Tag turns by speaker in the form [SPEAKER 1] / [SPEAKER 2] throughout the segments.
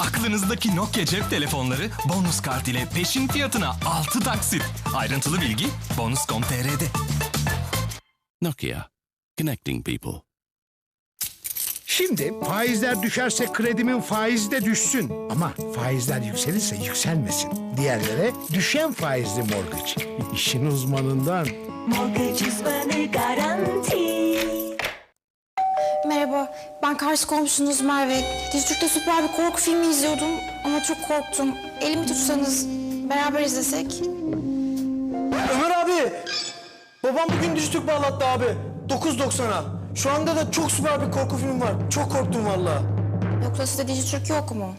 [SPEAKER 1] Aklınızdaki Nokia cep telefonları bonus kart ile peşin fiyatına 6 taksit. Ayrıntılı bilgi bonus.com.tr'de.
[SPEAKER 2] Nokia, connecting people.
[SPEAKER 3] Şimdi faizler düşerse kredimin faizi de düşsün. Ama faizler yükselirse yükselmesin. Diğerlere düşen faizli mortgage. İşin uzmanından.
[SPEAKER 4] Mortgage uzmanı garanti.
[SPEAKER 5] Merhaba, ben karşı komşunuz Merve. Dijitürk'te süper bir korku filmi izliyordum ama çok korktum. Elimi tutsanız beraber izlesek.
[SPEAKER 6] Ömer abi! Babam bugün Dijitürk bağlattı abi. 9.90'a. Şu anda da çok süper bir korku filmi var. Çok korktum vallahi.
[SPEAKER 5] Yoksa sizde Dijitürk yok mu?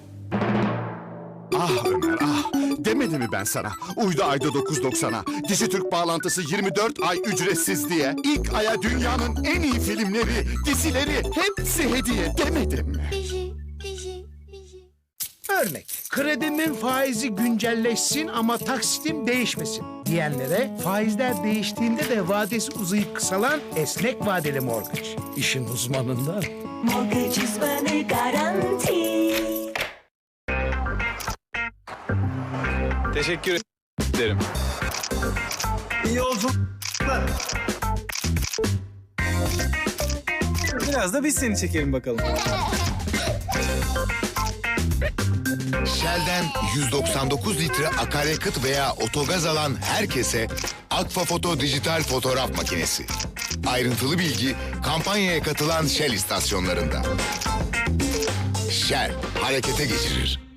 [SPEAKER 7] Ah Ömer ah. Demedim mi ben sana? Uydu ayda 9.90'a. Dijitürk bağlantısı 24 ay ücretsiz diye. İlk aya dünyanın en iyi filmleri, dizileri hepsi hediye demedim mi?
[SPEAKER 3] Örnek. Kredimin faizi güncelleşsin ama taksitim değişmesin. Diyenlere faizler değiştiğinde de vadesi uzayıp kısalan esnek vadeli mortgage. İşin uzmanından.
[SPEAKER 4] Mortgage uzmanı garanti.
[SPEAKER 8] Teşekkür ederim.
[SPEAKER 6] İyi yolculuklar.
[SPEAKER 8] Biraz da biz seni çekelim bakalım.
[SPEAKER 9] Shell'den 199 litre akaryakıt veya otogaz alan herkese Akfa Foto dijital fotoğraf makinesi. Ayrıntılı bilgi kampanyaya katılan Shell istasyonlarında. Shell harekete geçirir.